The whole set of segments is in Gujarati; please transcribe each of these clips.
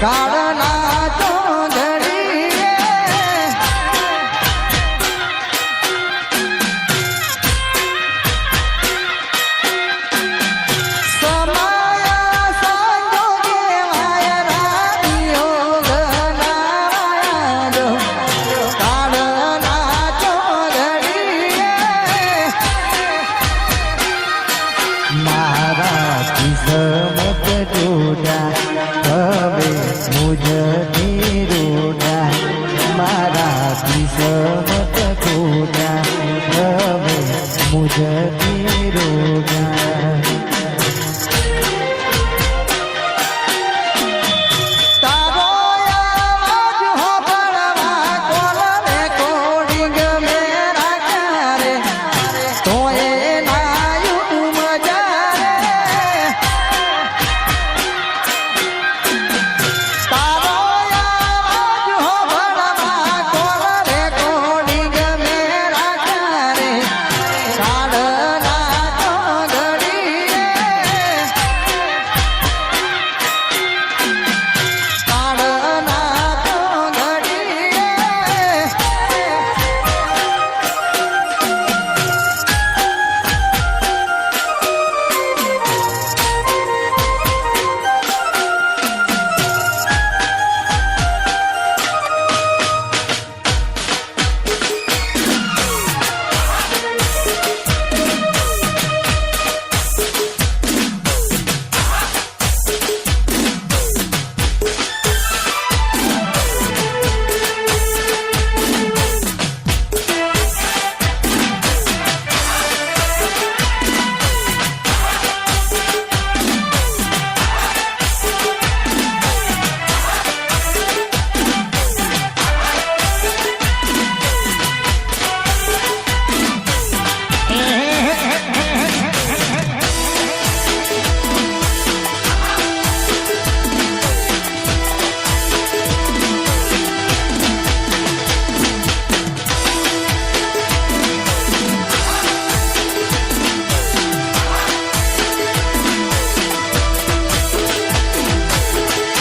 Car મારા કિસ્મત જોડા હવે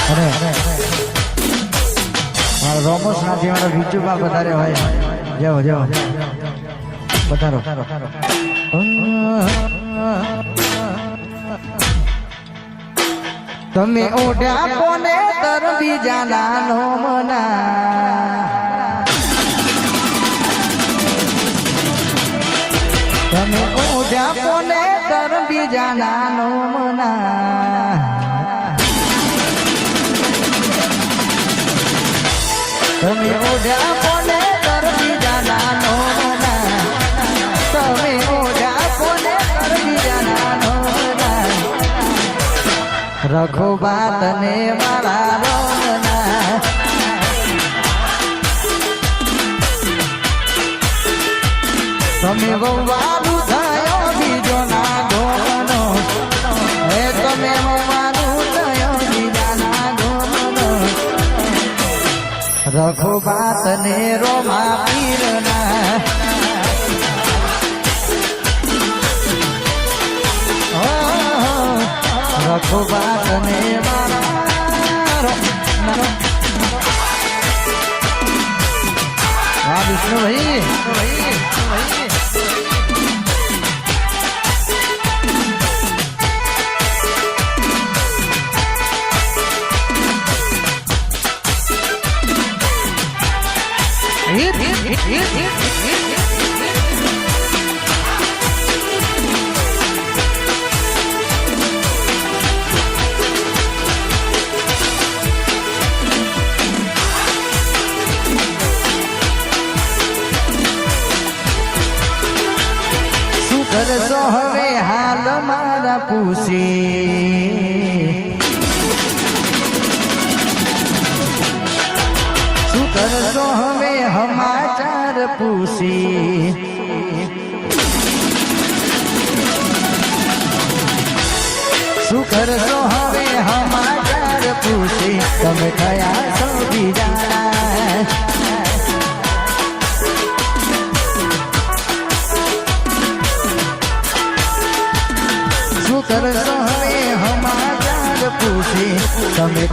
અને મારા રોમોસ નાથી મારા વિચુમાં વધારે હોય. જાઓ જાઓ. વધારો. તમે ઓઢ્યા કોને તર બીજા નાનો મના. તમે ઓઢ્યા કોને તર બીજા નાનો મના. તમે ઓઢ્યા કોને કરવી જાનાનો ના? તમે ઓઢ્યા કોને કરવી ના? મારા રોમના તમે વવારું રઘુ બાત ને રોમા પીરના. રઘુ બાત ને હા વિષ્ણુભાઈ. કરશો હવે હાલ મારા પૂછી. પૂછી શું કરશો હવે સમાચાર પૂછી તમે થયા છો બીજા શું કરશો હવે સમાચાર પૂછી પૂછી તમે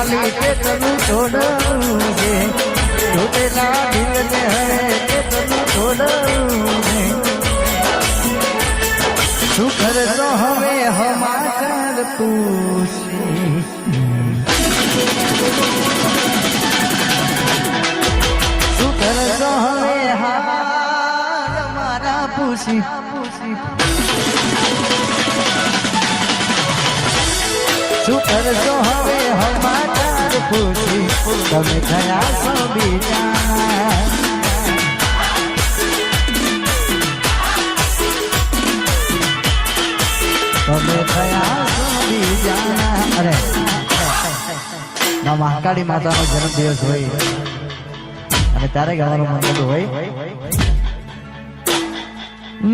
દિલને ખાલી કેટલું છોડવું છે. તૂટેલા દિલને હવે કેટલું છોડવું છે. શું કરશો હવે? હમાચાર પૂછી. શું કરશો હવે? હાલ મારા પૂછી. શું કરશો હવે? હમાચાર પૂછી તમે થયા છો બીજા તમે થયા છો બીજા અરે મહાકાળી માતાનો જન્મદિવસ હોય. અને ત્યારે ગાવાનું મન થતું હોય.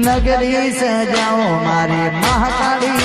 નગરી સજાઓ મારી મહાકાળી.